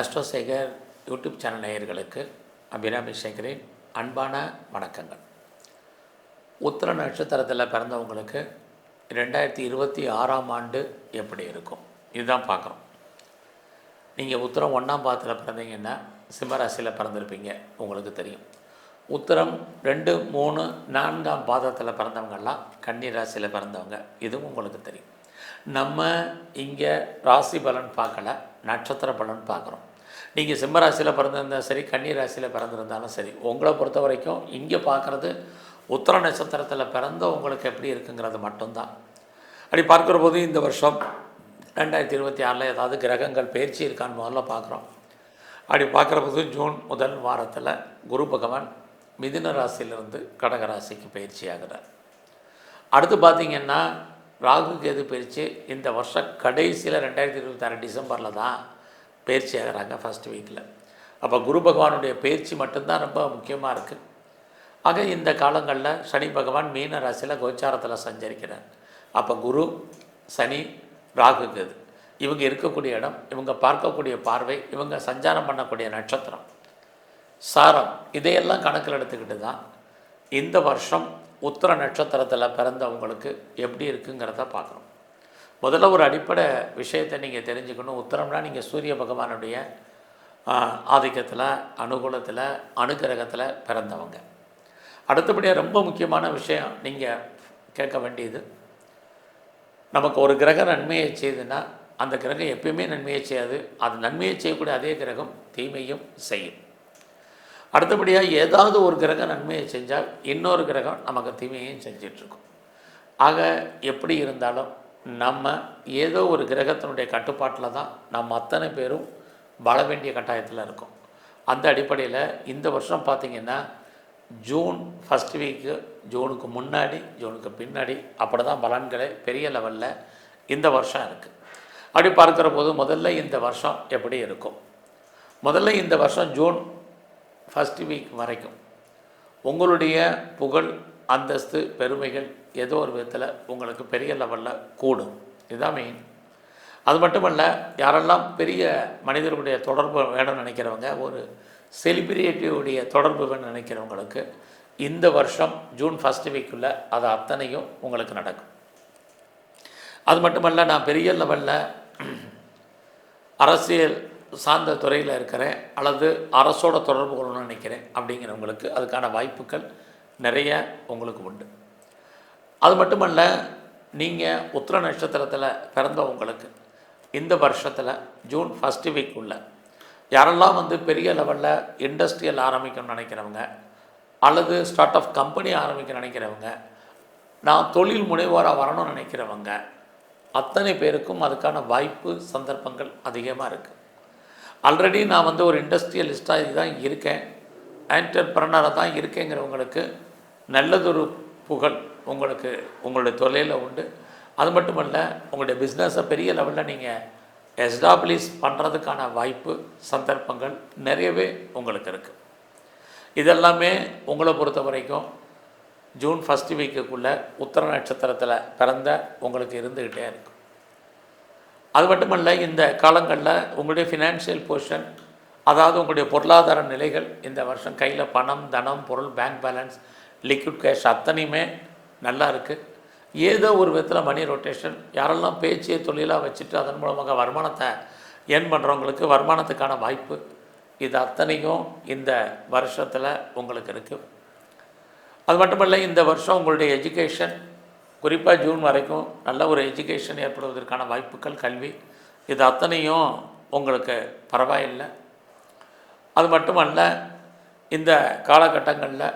ஆஸ்ட்ரோசேகர் YouTube channel நேயர்களுக்கு அபிராமி சேகரின் அன்பான வணக்கங்கள். உத்திர நட்சத்திரத்தில் பிறந்தவங்களுக்கு ரெண்டாயிரத்தி இருபத்தி ஆறாம் ஆண்டு எப்படி இருக்கும்? இதுதான் பார்க்குறோம். நீங்கள் உத்திரம் ஒன்றாம் பாதத்தில் பிறந்தீங்கன்னா சிம்மராசியில் பிறந்திருப்பீங்க உங்களுக்கு தெரியும். உத்திரம் ரெண்டு மூணு நான்காம் பாதத்தில் பிறந்தவங்கெல்லாம் கன்னி ராசியில் பிறந்தவங்க இதுவும் உங்களுக்கு தெரியும். நம்ம இங்கே ராசி பலன் பார்க்கல நட்சத்திர பலன் பார்க்குறோம். நீங்கள் சிம்மராசியில் பிறந்திருந்தாலும் சரி கன்னி ராசியில் பிறந்திருந்தாலும் சரி உங்களை பொறுத்த வரைக்கும் இங்கே பார்க்குறது உத்தர நட்சத்திரத்தில் பிறந்த உங்களுக்கு எப்படி இருக்குங்கிறது மட்டும்தான். அப்படி பார்க்குற போது இந்த வருஷம் ரெண்டாயிரத்தி இருபத்தி ஆறில் ஏதாவது கிரகங்கள் பயிற்சி இருக்கான்னு முதல்ல பார்க்குறோம். அப்படி பார்க்குற போது ஜூன் முதல் வாரத்தில் குரு பகவான் மிதுன ராசியிலிருந்து கடக ராசிக்கு பயிற்சி ஆகிறார் அடுத்து பார்த்தீங்கன்னா ராகு கேது பயிற்சி இந்த வருஷம் கடைசியில் ரெண்டாயிரத்தி இருபத்தாறு டிசம்பரில் தான் பயிற்சி ஆகிறாங்க ஃபஸ்ட் வீக்கில் அப்போ குரு பகவானுடைய பயிற்சி மட்டும்தான் ரொம்ப முக்கியமாக இருக்குது ஆக இந்த காலங்களில் சனி பகவான் மீன ராசியில் கோச்சாரத்தில் சஞ்சரிக்கிறார். அப்போ குரு சனி ராகு இது இவங்க இருக்கக்கூடிய இடம் இவங்க பார்க்கக்கூடிய பார்வை இவங்க சஞ்சாரம் பண்ணக்கூடிய நட்சத்திரம். சாரம் இதையெல்லாம் கணக்கில் எடுத்துக்கிட்டு தான் இந்த வருஷம் உத்தர நட்சத்திரத்தில் பிறந்தவங்களுக்கு எப்படி இருக்குங்கிறத பார்க்குறோம். முதல்ல ஒரு அடிப்படை விஷயத்தை நீங்கள் தெரிஞ்சுக்கணும். உத்தரம்னா நீங்கள் சூரிய பகவானுடைய ஆதிக்கத்தில் அனுகூலத்தில் அனுகிரகத்தில் பிறந்தவங்க. அடுத்தபடியாக ரொம்ப முக்கியமான விஷயம் நீங்கள் கேட்க வேண்டியது. நமக்கு ஒரு கிரகம் நன்மையை செய்யுதுன்னா அந்த கிரகம் எப்பயுமே நன்மையை செய்யாது. அது நன்மையை செய்யக்கூடிய அதே கிரகம் தீமையும் செய்யும். அடுத்தபடியாக ஏதாவது ஒரு கிரகம் நன்மையை செஞ்சால் இன்னொரு கிரகம் நமக்கு தீமையையும் செஞ்சிட்ருக்கும். ஆக எப்படி இருந்தாலும் நம்ம ஏதோ ஒரு கிரகத்தினுடைய கட்டுப்பாட்டில் தான் நம்ம அத்தனை பேரும் வாழ வேண்டிய கட்டாயத்தில் இருக்கோம். அந்த அடிப்படையில் இந்த வருஷம் பார்த்திங்கன்னா ஜூன் ஃபஸ்ட் வீக்கு ஜூனுக்கு முன்னாடி ஜூனுக்கு பின்னாடி அப்படி தான் பலன்களே பெரிய லெவலில் இந்த வருஷம் இருக்குது அப்படி பார்க்குற போது முதல்ல இந்த வருஷம் எப்படி இருக்கும்? முதல்ல இந்த வருஷம் ஜூன் ஃபஸ்ட் வீக் வரைக்கும் உங்களுடைய புகழ் அந்தஸ்து பெருமைகள் ஏதோ ஒரு விதத்தில் உங்களுக்கு பெரிய லெவலில் கூடும். இதுதான் மெயின் அது மட்டுமல்ல யாரெல்லாம் பெரிய மனிதர்களுடைய தொடர்பு வேணும்னு நினைக்கிறவங்க ஒரு செலிபிரிட்டியுடைய தொடர்பு வேணும்னு நினைக்கிறவங்களுக்கு இந்த வருஷம் ஜூன் ஃபஸ்ட் வீக்குள்ளே அது அத்தனையும் உங்களுக்கு நடக்கும். அது மட்டுமல்ல நான் பெரிய லெவலில் அரசியல் சார்ந்த துறையில் இருக்கிறேன் அல்லது அரசோட தொடர்பு கொள்ளணும்னு நினைக்கிறேன் அப்படிங்கிறவங்களுக்கு அதுக்கான வாய்ப்புகள் நிறைய உங்களுக்கு உண்டு. அது மட்டுமல்ல நீங்கள் உத்திர நட்சத்திரத்தில் பிறந்தவங்களுக்கு இந்த வருஷத்தில் ஜூன் ஃபஸ்ட்டு வீக் உள்ள யாரெல்லாம் வந்து பெரிய லெவலில் இண்டஸ்ட்ரியல் ஆரம்பிக்கணும்னு நினைக்கிறவங்க அல்லது ஸ்டார்ட் அப் கம்பெனி ஆரம்பிக்க நினைக்கிறவங்க நான் தொழில் முனைவோராக வரணும்னு நினைக்கிறவங்க அத்தனை பேருக்கும் அதுக்கான வாய்ப்பு சந்தர்ப்பங்கள் அதிகமாக இருக்குது ஆல்ரெடி நான் வந்து ஒரு இண்டஸ்ட்ரியலிஸ்ட்டாக தான் இருக்கேன். ஆண்டர்பிரனராக தான் இருக்கேங்கிறவங்களுக்கு நல்லதொரு புகழ் உங்களுக்கு உங்களுடைய தொழிலில் உண்டு. அது மட்டுமல்ல உங்களுடைய பிஸ்னஸை பெரிய லெவலில் நீங்கள் எஸ்டாப்ளிஷ் பண்ணுறதுக்கான வாய்ப்பு சந்தர்ப்பங்கள் நிறையவே உங்களுக்கு இருக்குது இதெல்லாமே உங்களை பொறுத்த வரைக்கும் ஜூன் ஃபஸ்ட் வீக்குக்குள்ளே உத்தர நட்சத்திரத்தில் பிறந்த உங்களுக்கு இருந்துக்கிட்டே இருக்கும். அது மட்டுமல்ல இந்த காலங்களில் உங்களுடைய ஃபினான்ஷியல் பொசிஷன் அதாவது உங்களுடைய பொருளாதார நிலைகள் இந்த வருஷம் கையில் பணம் தனம் பொருள் பேங்க் பேலன்ஸ் லிக்விட் கேஷ் அத்தனையுமே நல்லா இருக்குது ஏதோ ஒரு விதத்தில் மணி ரொட்டேஷன் யாரெல்லாம் பேச்சியை தொழிலாக வச்சுட்டு அதன் மூலமாக வருமானத்தை ஏர்ன் பண்ணுறவங்களுக்கு வருமானத்துக்கான வாய்ப்பு இது அத்தனையும் இந்த வருஷத்தில் உங்களுக்கு இருக்குது அது மட்டுமல்ல இந்த வருஷம் உங்களுடைய எஜுகேஷன் குறிப்பாக ஜூன் வரைக்கும் நல்ல ஒரு எஜுகேஷன் ஏற்படுவதற்கான வாய்ப்புகள் கல்வி இது அத்தனையும் உங்களுக்கு பரவாயில்லை. அது மட்டுமல்ல இந்த காலகட்டங்களில்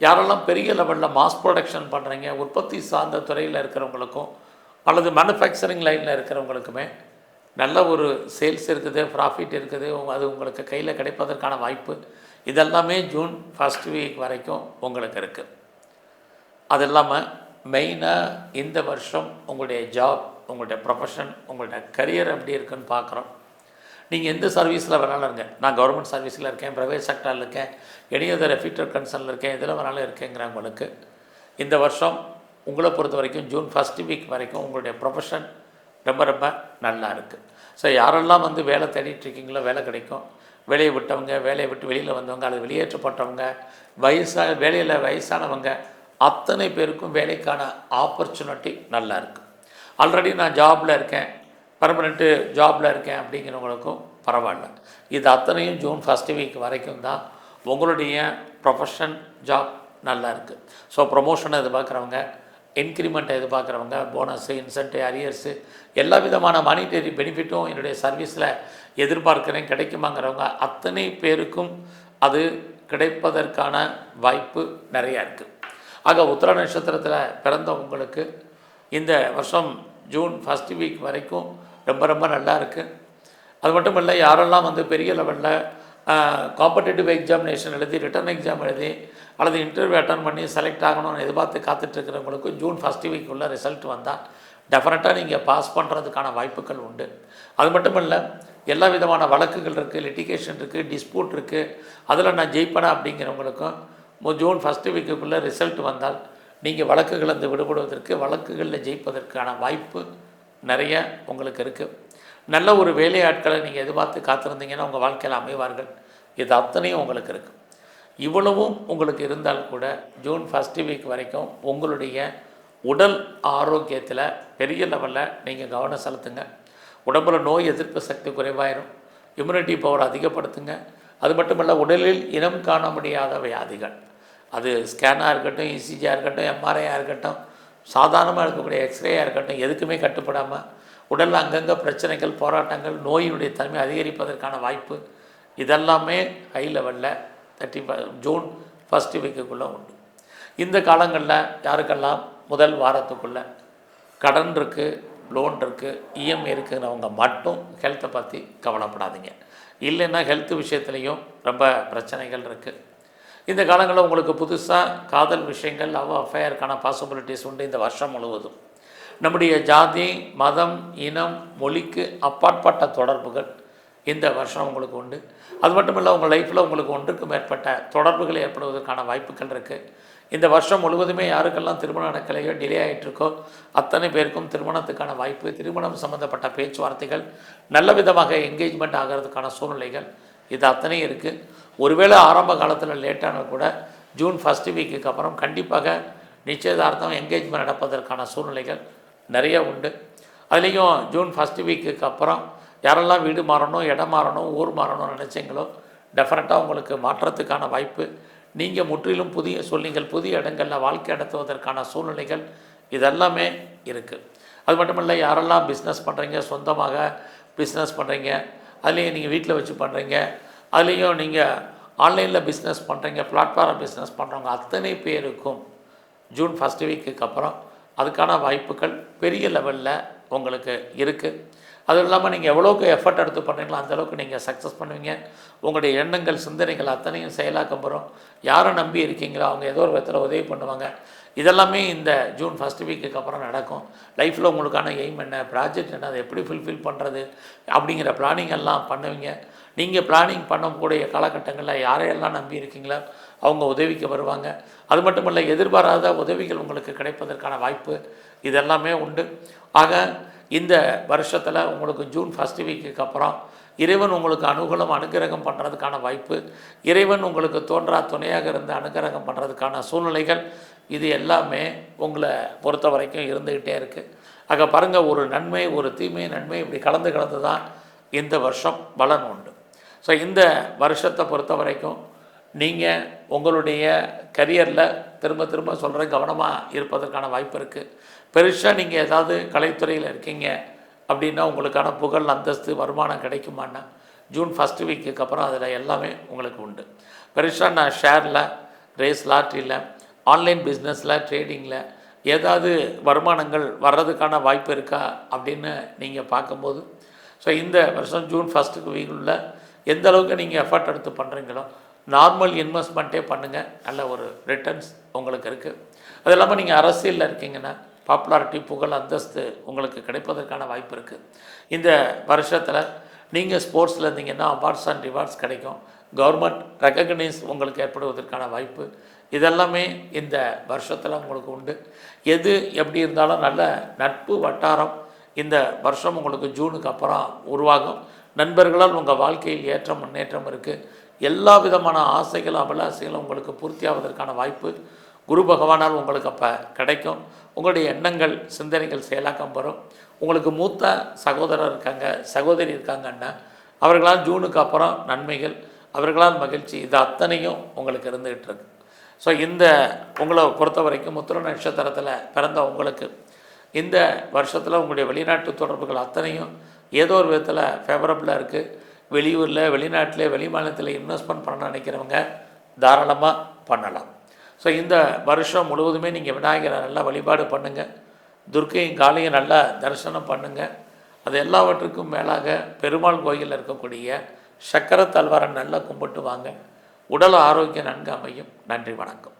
யாரெல்லாம் பெரிய லெவலில் மாஸ் ப்ரொடக்ஷன் பண்ணுறீங்க உற்பத்தி சார்ந்த துறையில் இருக்கிறவங்களுக்கும் அல்லது மேனுஃபேக்சரிங் லைனில் இருக்கிறவங்களுக்குமே நல்ல ஒரு சேல்ஸ் இருக்குது ப்ராஃபிட் இருக்குது அது உங்களுக்கு கையில் கிடைப்பதற்கான வாய்ப்பு. இதெல்லாமே ஜூன் ஃபஸ்ட் வீக் வரைக்கும் உங்களுக்கு இருக்குது அது இல்லாமல் மெயினாக இந்த வருஷம் உங்களுடைய ஜாப் உங்களுடைய ப்ரொஃபஷன் உங்களுடைய கரியர் எப்படி இருக்குன்னு பார்க்குறோம் நீங்கள் எந்த சர்வீஸில் வேணாலும் இருங்க. நான் கவர்மெண்ட் சர்வீஸில் இருக்கேன் ப்ரைவேட் செக்டரில் இருக்கேன் எனி அதர் ஃபியூட்டர் கன்சர்னில் இருக்கேன் இதில் வேணாலும் இருக்கேங்கிறவங்களுக்கு இந்த வருஷம் உங்களை பொறுத்த வரைக்கும் ஜூன் ஃபஸ்ட் வீக் வரைக்கும் உங்களுடைய ப்ரொஃபஷன் ரொம்ப ரொம்ப நல்லா இருக்குது ஸோ யாரெல்லாம் வந்து வேலை தேடிட்டு இருக்கீங்களோ வேலை கிடைக்கும். வேலையை விட்டவங்க வேலையை விட்டு வெளியில் வந்தவங்க அல்லது வெளியேற்றப்பட்டவங்க வயசாக வேலையில் வயசானவங்க அத்தனை பேருக்கும் வேலைக்கான ஆப்பர்ச்சுனிட்டி நல்லா இருக்குது ஆல்ரெடி நான் ஜாபில் இருக்கேன். பர்மனெண்ட்டு ஜாபில் இருக்கேன் அப்படிங்கிறவங்களுக்கும் பரவாயில்ல. இது அத்தனையும் ஜூன் ஃபஸ்ட் வீக் வரைக்கும் தான் உங்களுடைய ப்ரொஃபஷன் ஜாப் நல்லா இருக்குது ஸோ ப்ரொமோஷனை எதிர்பார்க்குறவங்க இன்க்ரிமெண்ட்டை எதிர்பார்க்குறவங்க போனஸு இன்சென்ட்டு அரியர்ஸு எல்லா விதமான மானிட்டரி பெனிஃபிட்டும் என்னுடைய சர்வீஸில் எதிர்பார்க்குறேன் கிடைக்குமாங்கிறவங்க அத்தனை பேருக்கும் அது கிடைப்பதற்கான வாய்ப்பு நிறையா இருக்குது ஆக உத்தர நட்சத்திரத்தில் பிறந்த உங்களுக்கு இந்த வருஷம் ஜூன் ஃபஸ்ட் வீக் வரைக்கும் ரொம்ப ரொம்ப நல்லா இருக்குது அது மட்டும் இல்லை யாரெல்லாம் வந்து பெரிய லெவலில் காம்படேட்டிவ் எக்ஸாமினேஷன் எழுதி ரிட்டர்ன் எக்ஸாம் எழுதி அல்லது இன்டர்வியூ அட்டன் பண்ணி செலக்ட் ஆகணும்னு எதிர்பார்த்து காத்துட்ருக்கிறவங்களுக்கு ஜூன் ஃபஸ்ட் வீக் உள்ள ரிசல்ட் வந்தால் டெஃபினட்டாக நீங்கள் பாஸ் பண்ணுறதுக்கான வாய்ப்புகள் உண்டு. அது மட்டும் இல்லை எல்லா விதமான வழக்குகள் இருக்குது லிட்டிகேஷன் இருக்குது டிஸ்பியூட் இருக்குது அதில் நான் ஜெயிப்பேனா அப்படிங்கிறவங்களுக்கும் ஜூன் ஃபஸ்ட்டு வீக்குக்குள்ளே ரிசல்ட் வந்தால் நீங்கள் வழக்குகள் வந்து விடுபடுவதற்கு வழக்குகளில் ஜெயிப்பதற்கான வாய்ப்பு நிறைய உங்களுக்கு இருக்குது நல்ல ஒரு வேலையாட்களை நீங்கள் எதிர்பார்த்து காத்திருந்தீங்கன்னா உங்கள் வாழ்க்கையில் அமைவார்கள். இது அத்தனையும் உங்களுக்கு இருக்குது இவ்வளவும் உங்களுக்கு இருந்தால் கூட ஜூன் ஃபஸ்ட்டு வீக் வரைக்கும் உங்களுடைய உடல் ஆரோக்கியத்தில் பெரிய லெவலில் நீங்கள் கவனம் செலுத்துங்க. உடம்புல நோய் எதிர்ப்பு சக்தி குறைவாயிரும். Immunity power அதிகப்படுத்துங்க. அது மட்டுமல்ல உடலில் இனம் காண முடியாத வியாதிகள். அது ஸ்கேனாக இருக்கட்டும் இசிஜியாக இருக்கட்டும் எம்ஆர்ஐயாக இருக்கட்டும் சாதாரணமாக இருக்கக்கூடிய எக்ஸ்ரேயாக இருக்கட்டும் எதுக்குமே கட்டுப்படாமல் உடல் அங்கங்கே பிரச்சனைகள் போராட்டங்கள் நோயினுடைய தன்மை அதிகரிப்பதற்கான வாய்ப்பு இதெல்லாமே ஹை லெவலில் தேர்ட்டி ஜூன் ஃபஸ்ட்டு வீக்குக்குள்ளே உண்டு. இந்த காலங்களில் யாருக்கெல்லாம் முதல் வாரத்துக்குள்ளே கடன் இருக்குது லோன் இருக்குது இஎம்ஐ இருக்குங்கிறவங்க மட்டும் ஹெல்த்தை பற்றி கவலைப்படாதீங்க. இல்லைன்னா ஹெல்த் விஷயத்துலேயும் ரொம்ப பிரச்சனைகள் இருக்குது இந்த காலங்களில் உங்களுக்கு புதுசாக காதல் விஷயங்கள் லவ் அஃபேருக்கான பாசிபிலிட்டிஸ் உண்டு இந்த வருஷம் முழுவதும். நம்முடைய ஜாதி மதம் இனம் மொழிக்கு அப்பாற்பட்ட தொடர்புகள் இந்த வருஷம் உங்களுக்கு உண்டு. அது மட்டும் இல்லை உங்கள் லைஃப்பில் உங்களுக்கு ஒன்றுக்கு மேற்பட்ட தொடர்புகள் ஏற்படுவதற்கான வாய்ப்புகள் இருக்குது இந்த வருஷம் முழுவதுமே யாருக்கெல்லாம் திருமணம் நடக்கலையோ டிலே ஆகிட்டுருக்கோ அத்தனை பேருக்கும் திருமணத்துக்கான வாய்ப்பு திருமணம் சம்மந்தப்பட்ட பேச்சுவார்த்தைகள் நல்ல விதமாக என்கேஜ்மெண்ட் ஆகிறதுக்கான சூழ்நிலைகள் இது அத்தனையும் இருக்குது ஒருவேளை ஆரம்ப காலத்தில் லேட்டான கூட ஜூன் ஃபஸ்ட்டு வீக்குக்கு அப்புறம் கண்டிப்பாக நிச்சயதார்த்தம் என்கேஜ்மெண்ட் நடப்பதற்கான சூழ்நிலைகள் நிறைய உண்டு. அதுலேயும் ஜூன் ஃபஸ்ட்டு வீக்குக்கு அப்புறம் யாரெல்லாம் வீடு மாறணும் இடம் மாறணும் ஊர் மாறணும்னு நினச்சிங்களோ டெஃபினட்டாக உங்களுக்கு மாற்றத்துக்கான வாய்ப்பு. நீங்கள் முற்றிலும் புதிய சொல்லிங்கள் புதிய இடங்களில் வாழ்க்கை நடத்துவதற்கான சூழ்நிலைகள் இதெல்லாமே இருக்குது அது மட்டும் இல்லை யாரெல்லாம் பிஸ்னஸ் பண்ணுறீங்க சொந்தமாக பிஸ்னஸ் பண்ணுறீங்க அதுலேயும் நீங்கள் வீட்டில் வச்சு பண்ணுறீங்க அதுலேயும் நீங்கள் ஆன்லைனில் பிஸ்னஸ் பண்ணுறீங்க பிளாட்ஃபார்ம் பிஸ்னஸ் பண்ணுறவங்க அத்தனை பேருக்கும் ஜூன் ஃபஸ்ட் வீக்குக்கு அப்புறம் அதுக்கான வாய்ப்புகள் பெரிய லெவலில் உங்களுக்கு இருக்குது அதுவும் இல்லாமல் நீங்கள் எவ்வளோக்கு எஃபர்ட் எடுத்து பண்ணுறீங்களோ அந்தளவுக்கு நீங்கள் சக்ஸஸ் பண்ணுவீங்க. உங்களுடைய எண்ணங்கள் சிந்தனைகள் அத்தனையும் செயலாக்கம் வரும் யாரை நம்பி இருக்கீங்களோ அவங்க ஏதோ ஒரு விதத்தில் உதவி பண்ணுவாங்க. இதெல்லாமே இந்த ஜூன் ஃபஸ்ட் வீக்குக்கு அப்புறம் நடக்கும். லைஃப்பில் உங்களுக்கான எய்ம் என்ன? ப்ராஜெக்ட் என்ன? அதை எப்படி ஃபுல்ஃபில் பண்ணுறது அப்படிங்கிற பிளானிங் எல்லாம் பண்ணுவீங்க. நீங்கள் பிளானிங் பண்ணக்கூடிய காலகட்டங்களில் யாரையெல்லாம் நம்பி இருக்கீங்களோ அவங்க உதவிக்கு வருவாங்க. அது மட்டும் இல்லை எதிர்பாராத உதவிகள் உங்களுக்கு கிடைப்பதற்கான வாய்ப்பு இதெல்லாமே உண்டு. ஆக இந்த வருஷத்தில் உங்களுக்கு ஜூன் ஃபஸ்ட் வீக்குக்கு அப்புறம் இறைவன் உங்களுக்கு அனுகூலம் அனுகிரகம் பண்ணுறதுக்கான வாய்ப்பு இறைவன் உங்களுக்கு தோன்றா துணையாக இருந்து அனுகிரகம் பண்ணுறதுக்கான சூழ்நிலைகள் இது எல்லாமே உங்களை பொறுத்த வரைக்கும் இருந்துக்கிட்டே இருக்குது ஆக பாருங்கள் ஒரு நன்மை ஒரு தீமை நன்மை இப்படி கலந்து கலந்து தான் இந்த வருஷம் பலன் உண்டு. ஸோ இந்த வருஷத்தை பொறுத்த வரைக்கும் நீங்கள் உங்களுடைய கரியரில் திரும்ப திரும்ப சொல்கிற கவனமாக இருப்பதற்கான வாய்ப்பு இருக்குது பெருசாக நீங்கள் ஏதாவது கலைத்துறையில் இருக்கீங்க அப்படின்னா உங்களுக்கான புகழ் அந்தஸ்து வருமானம் கிடைக்குமான்னா ஜூன் ஃபஸ்ட்டு வீக்குக்கு அப்புறம் அதில் எல்லாமே உங்களுக்கு உண்டு. பெருசாக நான் ஷேரில் ரேஸ் லாட்ரியில் ஆன்லைன் பிஸ்னஸில் ட்ரேடிங்கில் ஏதாவது வருமானங்கள் வர்றதுக்கான வாய்ப்பு இருக்கா அப்படின்னு நீங்கள் பார்க்கும்போது ஸோ இந்த வருஷம் ஜூன் ஃபஸ்ட்டுக்கு வீக்குள்ள எந்த அளவுக்கு நீங்கள் எஃபர்ட் எடுத்து பண்ணுறீங்களோ நார்மல் இன்வெஸ்ட்மெண்ட்டே பண்ணுங்கள் நல்ல ஒரு ரிட்டர்ன்ஸ் உங்களுக்கு இருக்குது அது இல்லாமல் நீங்கள் அரசியலில் இருக்கீங்கன்னா பாப்புலாரிட்டி புகழ் அந்தஸ்து உங்களுக்கு கிடைப்பதற்கான வாய்ப்பு இருக்குது இந்த வருஷத்தில் நீங்கள் ஸ்போர்ட்ஸில் இருந்தீங்கன்னா அவார்ட்ஸ் அண்ட் ரிவார்ட்ஸ் கிடைக்கும். கவர்மெண்ட் ரெக்கக்னைஸ் உங்களுக்கு ஏற்படுவதற்கான வாய்ப்பு. இதெல்லாமே இந்த வருஷத்தில் உங்களுக்கு உண்டு. எது எப்படி இருந்தாலும் நல்ல நட்பு வட்டாரம் இந்த வருஷம் உங்களுக்கு ஜூனுக்கு அப்புறம் உருவாகும். நண்பர்களால் உங்கள் வாழ்க்கையில் ஏற்றம் முன்னேற்றம் இருக்குது எல்லா விதமான ஆசைகளும் அபிலாசைகளும் உங்களுக்கு பூர்த்தியாவதற்கான வாய்ப்பு. குரு பகவானால் உங்களுக்கு அப்போ கிடைக்கும். உங்களுடைய எண்ணங்கள் சிந்தனைகள் செயலாக்கம் வரும். உங்களுக்கு மூத்த சகோதரர் இருக்காங்க சகோதரி இருக்காங்கன்னா அவர்களால் ஜூனுக்கு அப்புறம் நன்மைகள் அவர்களால் மகிழ்ச்சி இது அத்தனையும் உங்களுக்கு இருந்துகிட்டு இருக்கு. ஸோ இந்த உங்களை பொறுத்த வரைக்கும் முத்திர நட்சத்திரத்தில் பிறந்த உங்களுக்கு இந்த வருஷத்தில் உங்களுடைய வெளிநாட்டு தொடர்புகள் அத்தனையும் ஏதோ ஒரு விதத்தில் ஃபேவரபுளாக இருக்குது வெளியூரில் வெளிநாட்டில் வெளி மாநிலத்தில் இன்வெஸ்ட்மெண்ட் பண்ண நினைக்கிறவங்க தாராளமாக பண்ணலாம். ஸோ இந்த வருஷம் முழுவதுமே நீங்கள் விநாயகரை நல்லா வழிபாடு பண்ணுங்கள் துர்க்கையும் காளையும் நல்லா தரிசனம் பண்ணுங்கள் அது எல்லாவற்றுக்கும் மேலாக பெருமாள் கோயிலில் இருக்கக்கூடிய சக்கர தல்வாரன் நல்லா கும்பிட்டு வாங்க. உடல் ஆரோக்கியம் நன்கு அமையும். நன்றி வணக்கம்.